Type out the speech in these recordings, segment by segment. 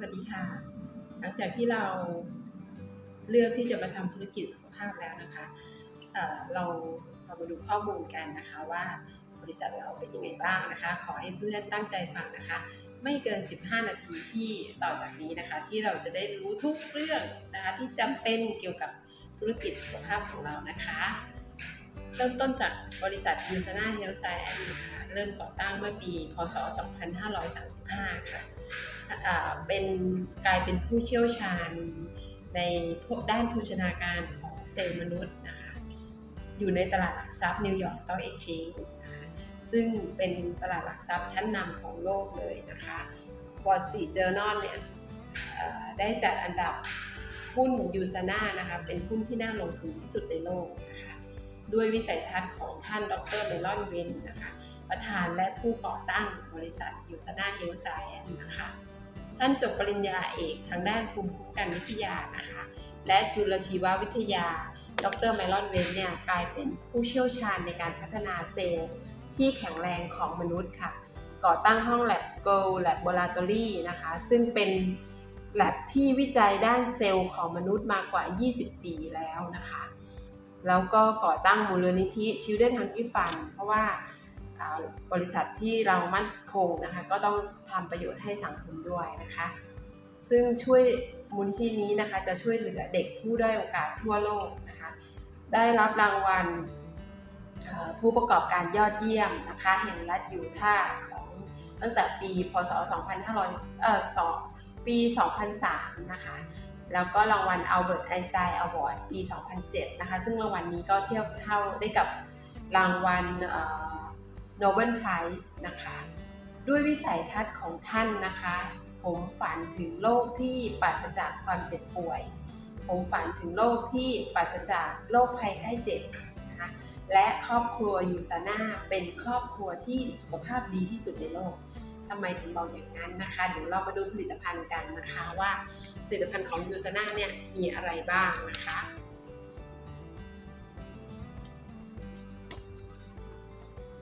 วัสดีค่ะ หลังจากที่เราเลือกที่จะมาทำธุรกิจสุขภาพแล้วนะคะเเราเรามาดูข้อมูลกันนะคะว่าบริษัทเราเป็นยังไงบ้างนะคะ ขอให้เพื่อนตั้งใจฟังนะคะ ไม่เกิน 15 นาทีที่ต่อจากนี้นะคะ ที่เราจะได้รู้ทุกเรื่องนะคะที่จำเป็นเกี่ยวกับธุรกิจสุขภาพของเรานะคะ เริ่มต้นจากบริษัทยูซาน่าเฮลท์ไซแอนนะคะเริ่มก่อตั้งเมื่อปี พศ 2535 ค่ะ เป็นกลายเป็นผู้เชี่ยวชาญในด้านโภชนาการของเซลล์มนุษย์นะคะอยู่ในตลาดหลักทรัพย์นิวยอร์กสต็อกเอ็กชแนนซึ่งเป็นตลาดหลักทรัพย์ชั้นนำของโลกเลยนะคะ Wall Street Journal เนี่ยได้จัดอันดับหุ้นยูซาน่านะคะเป็นหุ้นที่น่าลงทุนที่สุดในโลกนะคะด้วยวิสัยทัศน์ของท่านดรเมลอนเวนนะคะประธานและผู้ก่อตั้งบริษัทยูซาน่าเฮลท์ไซแอนนะคะ ท่านจบปริญญาเอกทางด้านภูมิคุ้มกันวิทยานะคะ และจุลชีววิทยา ดรไมลอนเวนเนี่ยกลายเป็นผู้เชี่ยวชาญในการพัฒนาเซลล์ที่แข็งแรงของมนุษย์ค่ะ ก่อตั้งห้องแลบ Go Laboratory นะคะ ซึ่งเป็นแลบที่วิจัยด้านเซลล์ของมนุษย์มากกว่า 20 ปีแล้วนะคะ แล้วก็ก่อตั้งมูลนิธิ Children Hungry Fund เพราะว่า บริษัทที่เรามั่นคงนะคะก็ต้องทำประโยชน์ให้สังคมด้วยนะคะ ซึ่งช่วยมูลนิธินี้นะคะจะช่วยเหลือเด็กผู้ด้อยโอกาสทั่วโลกนะคะ ได้รับรางวัลผู้ประกอบการยอดเยี่ยมนะคะแห่งรัฐยูทาห์ของตั้งแต่ปีพศ 2500เอ่อ2ปี 2003 นะคะ แล้วก็รางวัล Albert Einstein Award ปี 2007 นะคะ ซึ่งรางวัลนี้ก็เทียบเท่าได้กับรางวัล เอ่อ Nobel Prize นะคะ ด้วยวิสัยทัศน์ของท่านนะคะ ผมฝันถึงโลกที่ปราศจากความเจ็บป่วย ผมฝันถึงโลกที่ปราศจากโรคภัยไข้เจ็บนะคะและครอบครัวยูซาน่าเป็นครอบครัวที่สุขภาพดีที่สุดในโลกทำไมถึงบอกอย่างนั้นนะคะเดี๋ยวเรามาดูผลิตภัณฑ์กันนะคะว่าผลิตภัณฑ์ของยูซาน่าเนี่ยมีอะไรบ้างนะคะ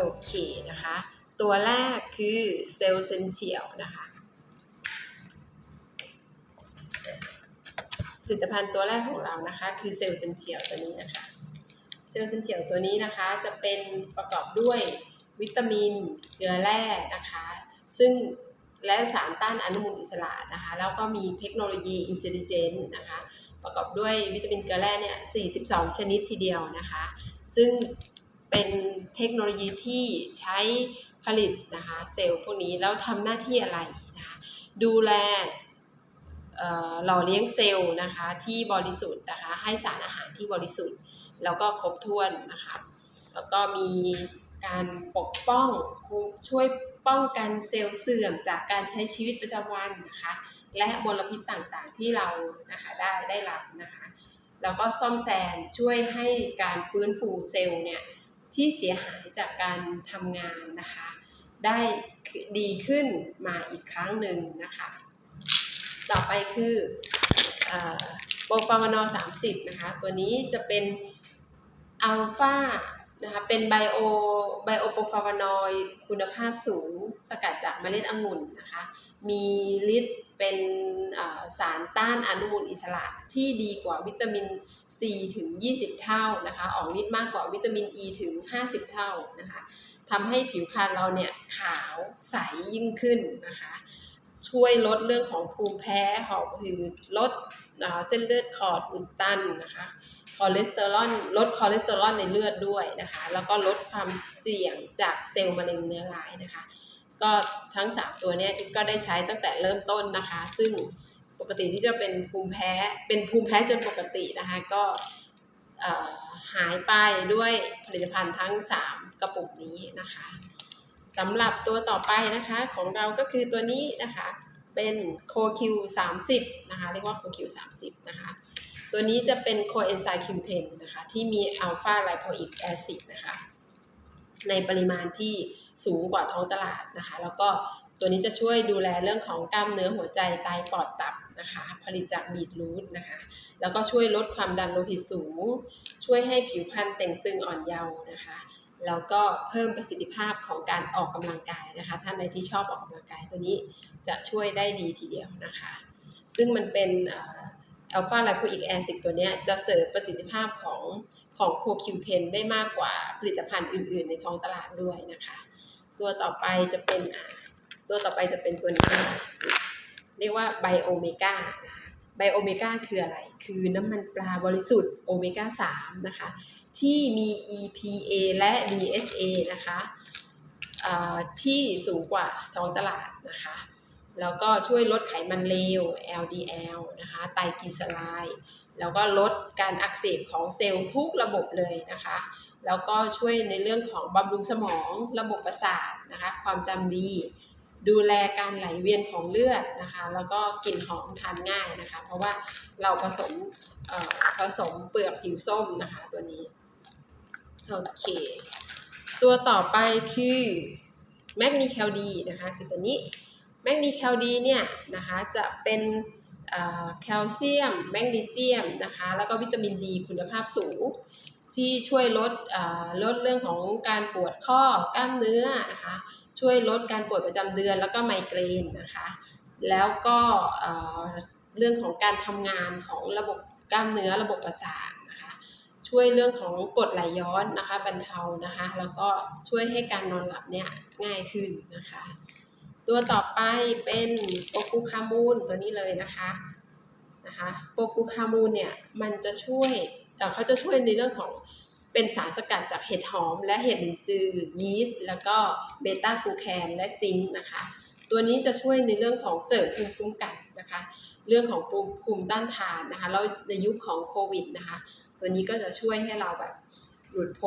โอเคนะคะ ตัวแรกคือเซลล์เซนเชียลนะคะผลิตภัณฑ์ตัวแรกของเรานะคะ คือเซลล์เซนเชียลตัวนี้นะคะเซลล์เซนเชียลตัวนี้นะคะจะเป็นประกอบด้วยวิตามินเกลือแร่นะคะ ซึ่งและสารต้านอนุมูลอิสระนะคะ แล้วก็มีเทคโนโลยีอินเซลิเจนนะคะ ประกอบด้วยวิตามินเกลือแร่เนี่ย 42 ชนิดทีเดียวนะคะ ซึ่ง เป็นเทคโนโลยีที่ใช้ผลิตนะคะเซลล์พวกนี้แล้วทำหน้าที่อะไรนะคะดูแลหล่อเลี้ยงเซลล์นะคะที่บริสุทธิ์นะคะให้สารอาหารที่บริสุทธิ์ แล้วก็ครบถ้วนนะคะแล้วก็มีการปกป้องช่วยป้องกันเซลล์เสื่อมจากการใช้ชีวิตประจำวันนะคะและมลพิษต่างๆที่เรานะคะได้ได้รับนะคะแล้วก็ซ่อมแซมช่วยให้การฟื้นฟูเซลล์เนี่ย ที่เสียหายจากการทำงานนะคะ ได้ดีขึ้นมาอีกครั้งหนึ่งนะคะ ต่อไปคือโปรฟาวานอ30 นะคะ ตัวนี้จะเป็นอัลฟานะคะเป็นไบโอไบโอโปรฟาวนอยคุณภาพสูงสกัดจากเมล็ดองุ่นนะคะ มีฤทธิ์เป็นสารต้านอนุมูลอิสระที่ดีกว่าวิตามิน C ถึง 20 เท่านะคะ ออกฤทธิ์มากกว่าวิตามิน E ถึง 50 เท่านะคะทำให้ผิวพรรณเราเนี่ยขาวใสยิ่งขึ้นนะคะ ช่วยลดเรื่องของภูมิแพ้หอบหืดลดเส้นเลือดขอดอุดตันนะคะคอเลสเตอรอลลดคอเลสเตอรอลในเลือดด้วยนะคะ แล้วก็ลดความเสี่ยงจากเซลล์มะเร็งเนื้อร้ายนะคะ ก็ทั้ง 3 ตัวเนี้ยก็ได้ใช้ตั้งแต่เริ่มต้นนะคะ ซึ่ง ปกติที่จะเป็นภูมิแพ้เป็นภูมิแพ้จนปกตินะคะก็หายไปด้วยผลิตภัณฑ์ทั้ง 3 กระปุกนี้นะคะสำหรับตัวต่อไปนะคะของเราก็คือตัวนี้นะคะเป็นโคคิว30นะคะเรียกว่าโคคิว30นะคะตัวนี้จะเป็นโคเอนไซม์คิวเทนนะคะที่มีอัลฟาไลโพอิกแอซิดนะคะในปริมาณที่สูงกว่าท้องตลาดนะคะ แล้วก็ตัวนี้จะช่วยดูแลเรื่องของกล้ามเนื้อหัวใจไตปอดตับ นะคะ ผลิตจากบีทรูทนะคะ แล้วก็ช่วยลดความดันโลหิตสูง ช่วยให้ผิวพรรณเต่งตึงอ่อนเยาว์นะคะ แล้วก็เพิ่มประสิทธิภาพของการออกกำลังกายนะคะ ท่านใดที่ชอบออกกำลังกายตัวนี้จะช่วยได้ดีทีเดียวนะคะ ซึ่งมันเป็นอัลฟาไลโพอิกแอซิดตัวนี้จะเสริมประสิทธิภาพของของโคคิวเทนได้มากกว่าผลิตภัณฑ์อื่น ๆ ในท้องตลาดด้วยนะคะ ตัวต่อไปจะเป็นตัวต่อไปจะเป็นตัวนี้ เรียกว่าไบโอเมกานะคะไบโอเมกาคืออะไร คือน้ำมันปลาบริสุทธิ์โอเมก้า3นะคะที่มี EPA และ DHA นะคะที่สูงกว่าท้องตลาดนะคะ แล้วก็ช่วยลดไขมันเลว LDL นะคะไตรกลีเซอไรด์แล้วก็ลดการอักเสบของเซลล์ทุกระบบเลยนะคะ แล้วก็ช่วยในเรื่องของบำรุงสมองระบบประสาทนะคะ ความจำดี ดูแลการไหลเวียนของเลือดนะคะ แล้วก็กลิ่นหอมทานง่ายนะคะ เพราะว่าเราผสมผสมเปลือกผิวส้มนะคะตัวนี้ โอเค ตัวต่อไปคือแมกนีแคลดีนะคะคือตัวนี้แมกนีแคลดีเนี่ยนะคะจะเป็นแคลเซียม แมกนีเซียมนะคะแล้วก็วิตามินดีคุณภาพสูง ที่ช่วยลดลดเรื่องของการปวดข้อกล้ามเนื้อนะคะ ช่วยลดการปวดประจำเดือนแล้วก็ไมเกรนนะคะ แล้วก็เรื่องของการทำงานของระบบกล้ามเนื้อระบบประสาทนะคะช่วยเรื่องของกรดไหลย้อนนะคะบรรเทานะคะ แล้วก็ช่วยให้การนอนหลับเนี่ยง่ายขึ้นนะคะ ตัวต่อไปเป็นโปรกูคามูนตัวนี้เลยนะคะนะคะโปรกูคามูนเนี่ยมันจะช่วยเขาจะช่วยในเรื่องของ เป็นสารสกัดจากเห็ดหอม และเห็ดลินจือยีสต์แล้วก็เบต้ากลูแคนและซิงค์นะคะ ตัวนี้จะช่วยในเรื่องของเสริมภูมิคุ้มกันนะคะ เรื่องของภูมิต้านทานนะคะแล้วในยุคของโควิดนะคะ ตัวนี้ก็จะช่วยให้เราแบบหลุดโพ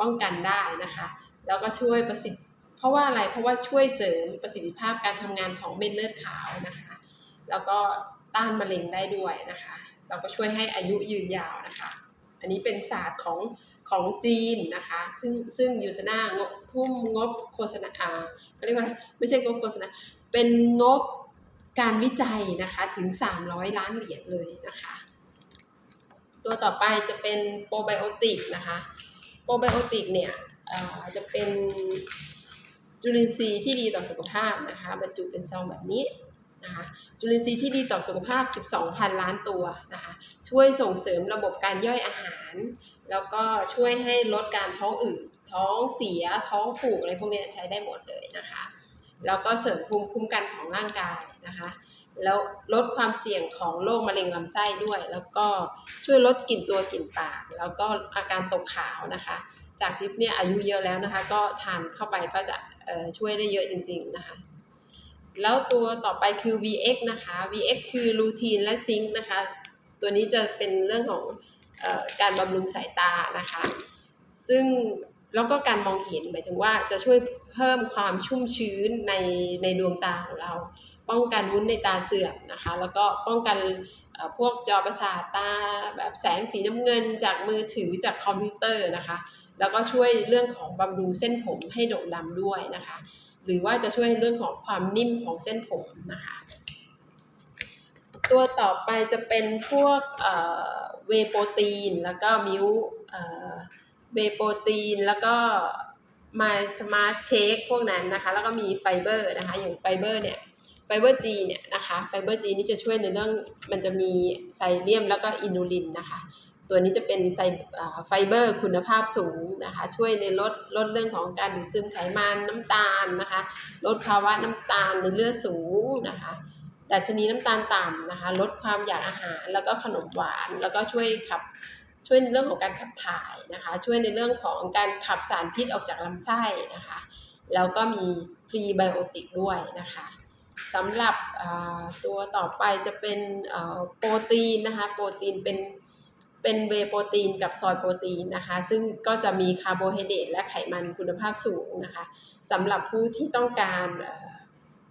ป้องกันได้นะคะ แล้วก็ช่วยประสิทธิเพราะว่าอะไรเพราะว่าช่วยเสริมประสิทธิภาพการทำงานของเม็ดเลือดขาวนะคะ แล้วก็ต้านมะเร็งได้ด้วยนะคะ เราก็ช่วยให้อายุยืนยาวนะคะ อันนี้เป็นศาสตร์ของของจีนนะคะ ซึ่งซึ่งยูสนางบทุ่มงบโฆษณาอ่าก็เรียกว่าไม่ใช่งบโฆษณาเป็นงบการวิจัยนะคะถึง 300 ล้านเหรียญเลยนะคะ ตัวต่อไปจะเป็นโปรไบโอติกนะคะโปรไบโอติกเนี่ยจะเป็นจุลินทรีย์ที่ดีต่อสุขภาพนะคะบรรจุเป็นซองแบบนี้ นะคะจุลินทรีย์ที่ดีต่อสุขภาพ 12,000 ล้านตัวนะคะช่วยส่งเสริมระบบการย่อยอาหาร แล้วก็ช่วยให้ลดการท้องอืดท้องเสียท้องผูกอะไรพวกนี้ใช้ได้หมดเลยนะคะแล้วก็เสริมภูมิคุ้มกันของร่างกายนะคะแล้วลดความเสี่ยงของโรคมะเร็งลำไส้ด้วย แล้วก็ช่วยลดกลิ่นตัวกลิ่นปาก แล้วก็อาการตกขาวนะคะ จากทิปเนี่ยอายุเยอะแล้วนะคะ ก็ทานเข้าไปก็จะช่วยได้เยอะจริง ๆนะคะ แล้วตัวต่อไปคือ VX นะคะ VX คือรูทีนและซิงค์นะคะ ตัวนี้จะเป็นเรื่องของอการบำรุงสายตานะคะ ซึ่งแล้วก็การมองเห็นหมายถึงว่าจะช่วยเพิ่มความชุ่มชื้นในในดวงตาของเรา ป้องกันวุ้นในตาเสื่อมนะคะ แล้วก็ป้องกันพวกจอประสาทตาแบบแสงสีน้ำเงินจากมือถือจากคอมพิวเตอร์นะคะ แล้วก็ช่วยเรื่องของบำรุงเส้นผมให้โด่งดำด้วยนะคะ หรือว่าจะช่วยเรื่องของความนิ่มของเส้นผมนะคะตัวต่อไปจะเป็นพวกเวโปรตีน แล้วก็มิวเวโปรตีน แล้วก็มาสมาร์ทเชคพวกนั้นนะคะ แล้วก็มีไฟเบอร์นะคะ อย่างไฟเบอร์เนี่ยไฟเบอร์จีเนี่ยนะคะไฟเบอร์จีนี่จะช่วยในเรื่องมันจะมีไซเลียมแล้วก็อินูลินนะคะ ตัวนี้จะเป็นไซไฟเบอร์คุณภาพสูงนะคะช่วยในลดลดเรื่องของการดูดซึมไขมันน้ำตาลนะคะลดภาวะน้ำตาลในเลือดสูงนะคะดัชนีน้ำตาลต่ำนะคะลดความอยากอาหารแล้วก็ขนมหวาน แล้วก็ช่วยขับช่วยในเรื่องของการขับถ่ายนะคะช่วยในเรื่องของการขับสารพิษออกจากลำไส้นะคะแล้วก็มีพรีไบโอติกด้วยนะคะสำหรับตัวต่อไปจะเป็นโปรตีนนะคะโปรตีนเป็น เป็นเวโปรตีนกับซอยโปรตีนนะคะ ซึ่งก็จะมีคาร์โบไฮเดรตและไขมันคุณภาพสูงนะคะสำหรับผู้ที่ต้องการ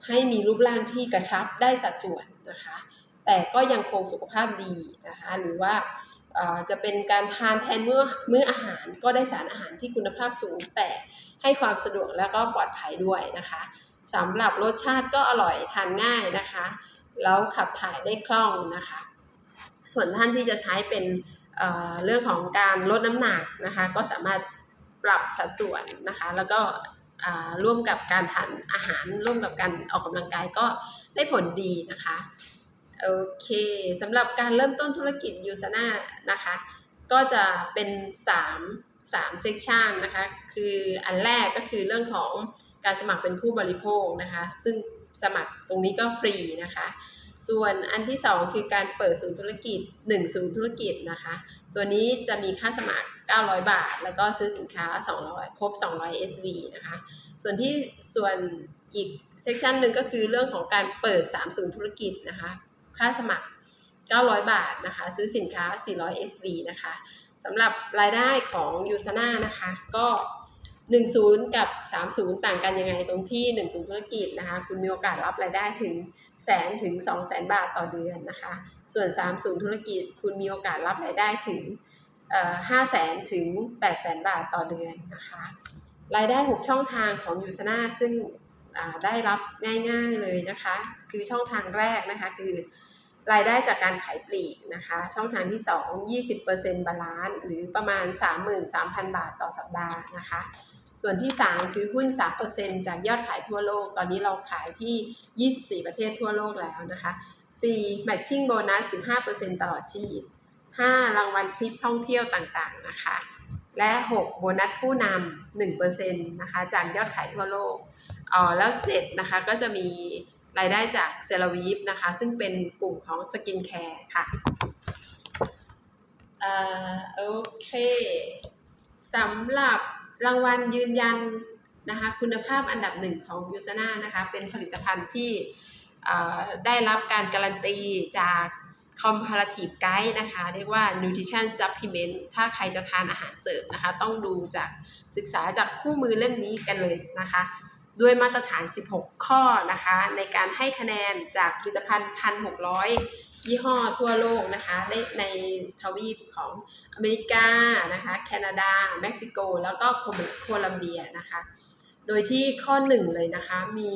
ให้มีรูปร่างที่กระชับได้สัดส่วนนะคะ แต่ก็ยังคงสุขภาพดีนะคะ หรือว่าจะเป็นการทานแทนเมื่อมื้ออาหารก็ได้สารอาหารที่คุณภาพสูง แต่ให้ความสะดวกและก็ปลอดภัยด้วยนะคะสำหรับรสชาติก็อร่อยทานง่ายนะคะ แล้วขับถ่ายได้คล่องนะคะ ส่วนท่านที่จะใช้เป็น เรื่องของการลดน้ำหนักนะคะ ก็สามารถปรับสัดส่วนนะคะ แล้วก็ร่วมกับการทานอาหารร่วมกับการออกกำลังกายก็ได้ผลดีนะคะโอเคสำหรับการเริ่มต้นธุรกิจยูซาน่านะคะ ก็จะเป็น3 3เซกชันนะคะ คืออันแรกก็คือเรื่องของการสมัครเป็นผู้บริโภคนะคะ ซึ่งสมัครตรงนี้ก็ฟรีนะคะ ส่วนอันที่ 2 คือการเปิดศูนย์ธุรกิจ1ศูนย์ธุรกิจนะคะ ตัวนี้จะมีค่าสมัคร 900 บาท แล้วก็ซื้อสินค้า 200 ครบ 200 SV นะคะ ส่วนที่ส่วนอีกเซกชันหนึ่งก็คือเรื่องของการเปิด3ศูนย์ธุรกิจนะคะ ค่าสมัคร 900 บาทนะคะ ซื้อสินค้า 400 SV นะคะสำหรับรายได้ของยูซาน่านะคะ ก็ 10 กับ 30 ต่างกันยังไงตรงที่1ศูนย์ธุรกิจนะคะ คุณมีโอกาสรับรายได้ถึงแสนถึง2แสนบาทต่อเดือนนะคะ ส่วน3ศูนย์ธุรกิจคุณมีโอกาสรับรายได้ถึงห้าแสนถึง8แสนบาทต่อเดือนนะคะ รายได้ 6 ช่องทางของยูซาน่าซึ่งได้รับง่ายๆเลยนะคะ คือช่องทางแรกนะคะคือรายได้จากการขายปลีกนะคะ ช่องทางที่ 2 20%บาลานซ์หรือประมาณ 33,000 บาทต่อสัปดาห์นะคะ ส่วนที่ 3 คือหุ้น 3%จากยอดขายทั่วโลก ตอนนี้เราขายที่ 24 ประเทศทั่วโลกแล้วนะคะ 4. Matching Bonus 15%ตลอดชีพ 5. รางวัลทริปท่องเที่ยวต่างๆนะคะ และ 6. โบนัสผู้นำ1%นะคะจากยอดขายทั่วโลกอ๋อแล้ว 7 นะคะก็จะมีรายได้จากเซราวีฟนะคะ ซึ่งเป็นกลุ่มของสกินแคร์ค่ะเอ่อโอเคสำหรับ รางวัลยืนยันนะคะคุณภาพอันดับหนึ่งของยูซานานะคะเป็นผลิตภัณฑ์ที่ได้รับการการันตีจาก comparative guide นะคะ เรียกว่า nutrition supplement ถ้าใครจะทานอาหารเสริมนะคะ ต้องดูจากศึกษาจากคู่มือเล่มนี้กันเลยนะคะ ด้วยมาตรฐาน 16 ข้อนะคะ ในการให้คะแนนจากผลิตภัณฑ์ 1,600 ยี่ห้อทั่วโลกนะคะในในทวีปของอเมริกานะคะแคนาดา เม็กซิโก แล้วก็โคลัมเบียนะคะ โดยที่ข้อหนึ่งเลยนะคะมี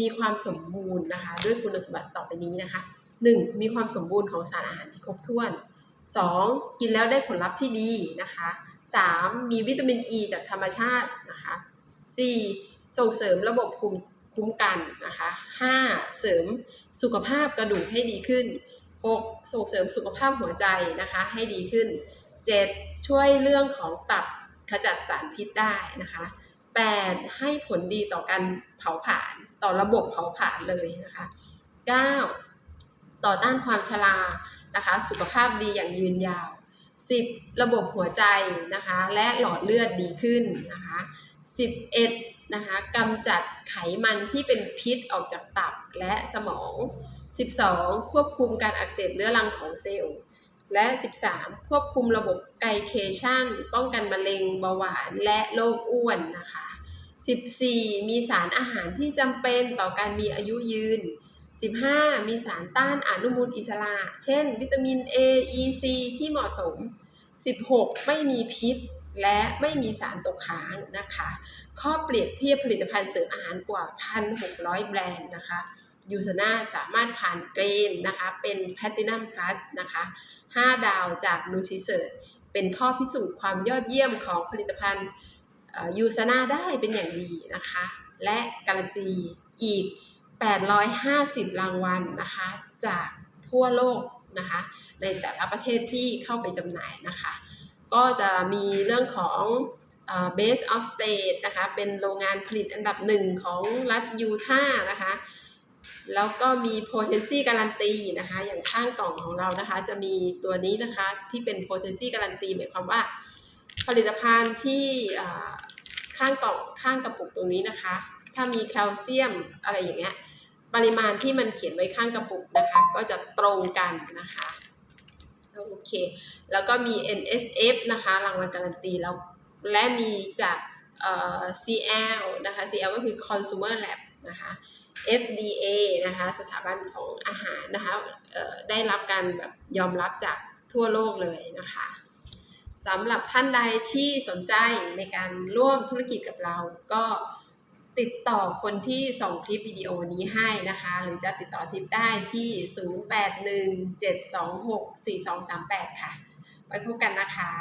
มีความสมบูรณ์นะคะด้วยคุณสมบัติต่อไปนี้นะคะ 1. มีความสมบูรณ์ของสารอาหารที่ครบถ้วน 2. กินแล้วได้ผลลัพธ์ที่ดีนะคะ 3. มีวิตามินอ e ีจากธรรมชาตินะคะ 4. ส่งเสริมระบบภูมิคุ้มกันนะคะ 5. เสริม สุขภาพกระดูกให้ดีขึ้น 6. ส่งเสริมสุขภาพหัวใจนะคะให้ดีขึ้น 7. ช่วยเรื่องของตับขจัดสารพิษได้นะคะ 8. ให้ผลดีต่อการเผาผลาญต่อระบบเผาผลาญเลยนะคะ 9. ต่อต้านความชรานะคะ สุขภาพดีอย่างยืนยาว 10. ระบบหัวใจนะคะ และหลอดเลือดดีขึ้นนะคะ 11 นะคะกำจัดไขมันที่เป็นพิษออกจากตับและสมอง 12. ควบคุมการอักเสบเรื้อรังของเซลล์ และ 13. ควบคุมระบบไกลเคชันป้องกันมะเร็งเบาหวานและโรคอ้วนนะคะ 14. มีสารอาหารที่จำเป็นต่อการมีอายุยืน 15. มีสารต้านอนุมูลอิสระ เช่น วิตามิน A E C ที่เหมาะสม 16. ไม่มีพิษและไม่มีสารตกค้างนะคะ ข้อเปรียบเทียบผลิตภัณฑ์เสริมอาหารกว่า 1,600 แบรนด์นะคะยูซนาสามารถผ่านเกรนนะคะเป็นแพตตินัมพลัสนะคะ 5 ดาวจากนูทริเซิร์เป็นข้อพิสูจน์ความยอดเยี่ยมของผลิตภัณฑ์ยูซนาได้เป็นอย่างดีนะคะ และการันตีอีก 850 รางวัลนะคะ จากทั่วโลกนะคะ ในแต่ละประเทศที่เข้าไปจำหน่ายนะคะ ก็จะมีเรื่องของ base of state นะคะ เป็นโรงงานผลิตอันดับหนึ่งของรัฐยูทาห์นะคะ แล้วก็มี potency การันตีนะคะ อย่างข้างกล่องของเรานะคะ จะมีตัวนี้นะคะที่เป็น potency การันตีหมายความว่า ผลิตภัณฑ์ที่ข้างกล่องข้างกระปุกตรงนี้นะคะ ถ้ามีแคลเซียมอะไรอย่างเงี้ย ปริมาณที่มันเขียนไว้ข้างกระปุกนะคะ ก็จะตรงกันนะคะ โอเค แล้วก็มี NSF นะคะ รางวัลการันตีแล้ว และมีจากเอ่อ CL นะคะ CL ก็คือ Consumer Lab นะคะ FDA นะคะสถาบันของอาหารนะคะได้รับการแบบยอมรับจากทั่วโลกเลยนะคะสำหรับท่านใดที่สนใจในการร่วมธุรกิจกับเรา ก็ติดต่อคนที่ส่งคลิปวิดีโอนี้ให้นะคะ หรือจะติดต่อทิปได้ที่ 0817264238 ค่ะ ไว้พบกันนะคะ